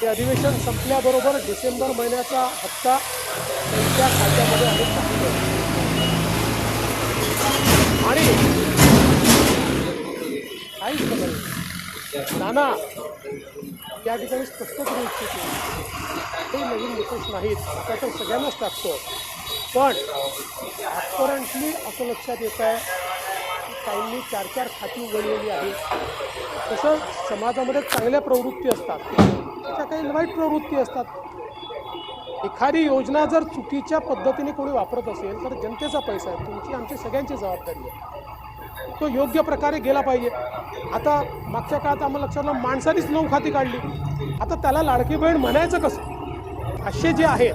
ते अधिवेशन संपल्याबरोबर डिसेंबर महिन्याचा हप्ता त्यांच्या खात्यामध्ये आम्ही आणि काहीच खबर नाही. नाना त्या ठिकाणी स्पष्ट करू इच्छितो. ते नवीन निकष नाहीत आता तर सगळ्यांनाच टाकतो. पण अपरंटली असं लक्षात येत आहे काहींनी चार चार खाती उघडलेली आहेत. तसं समाजामध्ये चांगल्या प्रवृत्ती असतात. त्या काही वाईट प्रवृत्ती असतात. एखादी योजना जर चुकीच्या पद्धतीने कोणी वापरत असेल तर जनतेचा पैसा आहे. तुमची आमची सगळ्यांची जबाबदारी आहे. तो योग्य प्रकारे गेला पाहिजे. आता मागच्या काळात आम्हाला लक्षात आलं माणसानेच नऊ खाती काढली. आता त्याला लाडकी बहीण म्हणायचं कसं? असे जे आहेत.